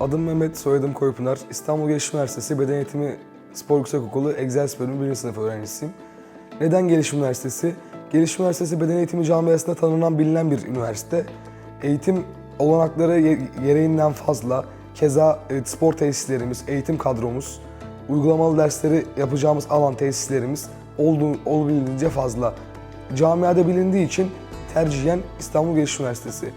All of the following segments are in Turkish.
Adım Mehmet, soyadım Koypınar. İstanbul Gelişim Üniversitesi Beden Eğitimi Spor Yüksekokulu Egzersiz Bölümü 1. sınıf öğrencisiyim. Neden Gelişim Üniversitesi? Gelişim Üniversitesi Beden Eğitimi camiasında tanınan bilinen bir üniversite. Eğitim olanakları gereğinden fazla. Keza e, spor tesislerimiz, eğitim kadromuz, uygulamalı dersleri yapacağımız alan tesislerimiz olduğu, olabildiğince fazla. Camiada bilindiği için tercihen İstanbul Gelişim Üniversitesi.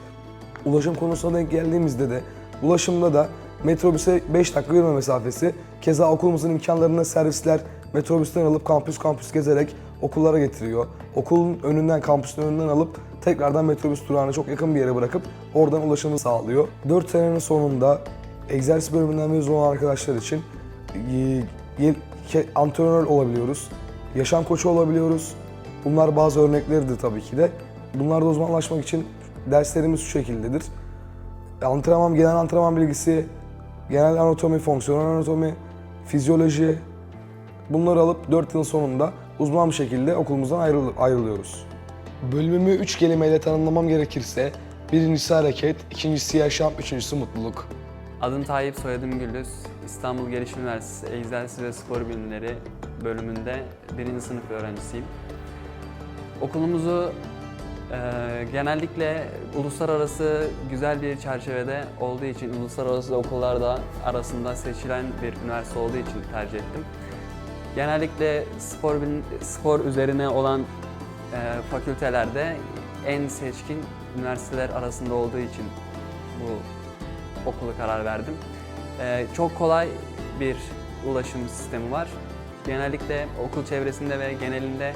Ulaşım konusuna denk geldiğimizde de ulaşımda da metrobüse 5 dakika yürüme mesafesi. Keza okulumuzun imkanlarını servisler metrobüsten alıp kampüs kampüs gezerek okullara getiriyor. Okulun önünden, kampüsün önünden alıp tekrardan metrobüs durağına çok yakın bir yere bırakıp oradan ulaşımı sağlıyor. 4 senenin sonunda egzersiz bölümünden mezun olan arkadaşlar için e, antrenör olabiliyoruz. Yaşam koçu olabiliyoruz. Bunlar bazı örnekleridir tabii ki de. Bunlarda uzmanlaşmak için derslerimiz şu şekildedir. Antrenman, genel antrenman bilgisi, genel anatomi, fonksiyonel anatomi, fizyoloji bunları alıp 4 yıl sonunda uzman bir şekilde okulumuzdan ayrıl- ayrılıyoruz. Bölümümü 3 kelimeyle tanımlamam gerekirse birincisi hareket, ikincisi yaşam, üçüncüsü mutluluk. Adım Tayyip, soyadım Güldüz. İstanbul Gelişim Üniversitesi Egzersiz ve Spor Bilimleri bölümünde birinci sınıf öğrencisiyim. Okulumuzu genellikle uluslararası güzel bir çerçevede olduğu için, uluslararası okullarda arasında seçilen bir üniversite olduğu için tercih ettim. Genellikle spor spor üzerine olan e, fakültelerde en seçkin üniversiteler arasında olduğu için bu okulu karar verdim. Ee, çok kolay bir ulaşım sistemi var. Genellikle okul çevresinde ve genelinde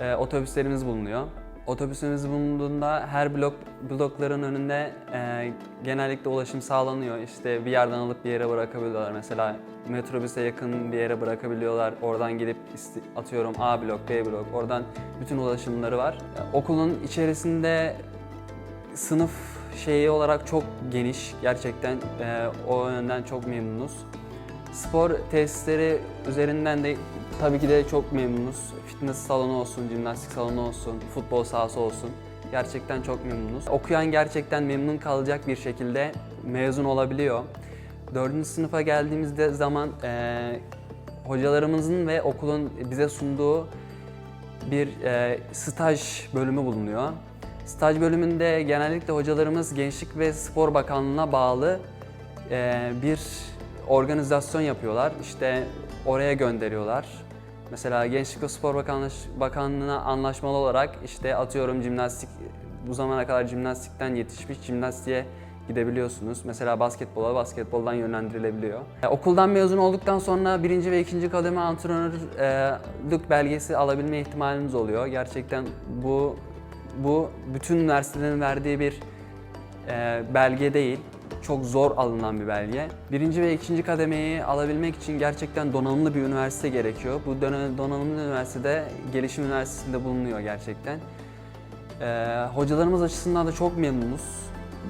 e, otobüslerimiz bulunuyor. Otobüsümüz bulunduğunda her blok blokların önünde e, genellikle ulaşım sağlanıyor. İşte bir yerden alıp bir yere bırakabiliyorlar. Mesela metrobüse yakın bir yere bırakabiliyorlar. Oradan gidip atıyorum A blok, B blok. Oradan bütün ulaşımları var. E, Okulun içerisinde sınıf şeyi olarak çok geniş gerçekten Ee, o yönden çok memnunuz. Spor tesisleri üzerinden de tabii ki de çok memnunuz. Fitness salonu olsun, jimnastik salonu olsun, futbol sahası olsun. Gerçekten çok memnunuz. Okuyan gerçekten memnun kalacak bir şekilde mezun olabiliyor. Dördüncü sınıfa geldiğimizde zaman eee, hocalarımızın ve okulun bize sunduğu bir e, staj bölümü bulunuyor. Staj bölümünde genellikle hocalarımız Gençlik ve Spor Bakanlığı'na bağlı e, bir organizasyon yapıyorlar. İşte oraya gönderiyorlar. Mesela Gençlik ve Spor Bakanlığı, Bakanlığı'na anlaşmalı olarak işte atıyorum jimnastik, bu zamana kadar jimnastikten yetişmiş jimnastiğe gidebiliyorsunuz. Mesela basketbola, basketboldan yönlendirilebiliyor. E, okuldan mezun olduktan sonra birinci ve ikinci kademe antrenörlük belgesi alabilme ihtimaliniz oluyor. Gerçekten bu bu bütün üniversitelerin verdiği bir e, belge değil. Çok zor alınan bir belge. Birinci ve ikinci kademeyi alabilmek için gerçekten donanımlı bir üniversite gerekiyor. Bu dona- donanımlı üniversitede Gelişim Üniversitesi'nde bulunuyor gerçekten. Ee, hocalarımız açısından da çok memnunuz.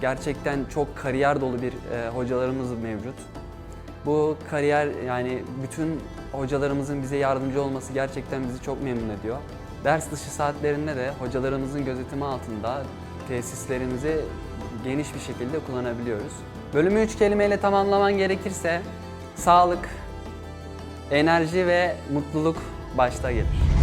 Gerçekten çok kariyer dolu bir e, hocalarımız mevcut. Bu kariyer yani bütün hocalarımızın bize yardımcı olması gerçekten bizi çok memnun ediyor. Ders dışı saatlerinde de hocalarımızın gözetimi altında tesislerimizi geniş bir şekilde kullanabiliyoruz. Bölümü üç kelimeyle tamamlaman gerekirse sağlık, enerji ve mutluluk başta gelir.